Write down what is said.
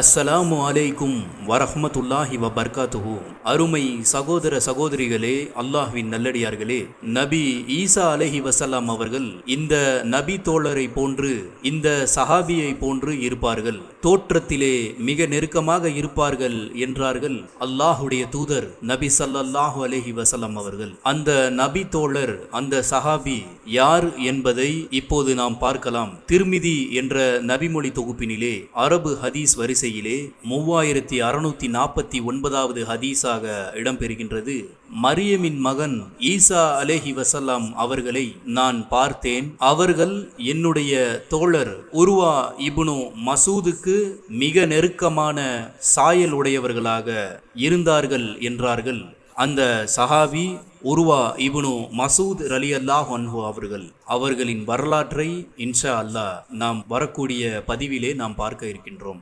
அஸ்ஸலாமு அலைக்கும் வரஹமத்துல்லாஹி வ அருமை சகோதர சகோதரிகளே அல்லாஹ்வின் நல்லடியார்களே நபி ஈசா அலஹி வசலாம் அவர்கள் இந்த நபி தோழரை போன்று இந்த சஹாபியை போன்று இருப்பார்கள். தோற்றத்திலே மிக நெருக்கமாக இருப்பார்கள் என்றார்கள் அல்லாஹுடைய தூதர் நபி ஸல்லல்லாஹு அலைஹி வசலாம் அவர்கள். அந்த நபி தோழர் அந்த சஹாபி யார் என்பதை இப்போது நாம் பார்க்கலாம். திருமிதி என்ற நபிமொழி தொகுப்பினிலே அரபு ஹதீஸ் வரிசை வரிசையிலே மூவாயிரத்தி அறுநூத்தி நாற்பத்தி ஒன்பதாவது ஹதீஸாக இடம்பெறுகின்றது. மரியமின் மகன் ஈசா அலேஹி வசல்லாம் அவர்களை நான் பார்த்தேன். அவர்கள் என்னுடைய தோழர் உருவா இபுனு மசூதுக்கு மிக நெருக்கமான சாயல் உடையவர்களாக இருந்தார்கள் என்றார்கள். அந்த சஹாவி உருவா இபுனு மசூத் அலி அல்லாஹ் அவர்கள் அவர்களின் வரலாற்றை இன்ஷா அல்லாஹ் நாம் வரக்கூடிய பதிவிலே நாம் பார்க்க இருக்கின்றோம்.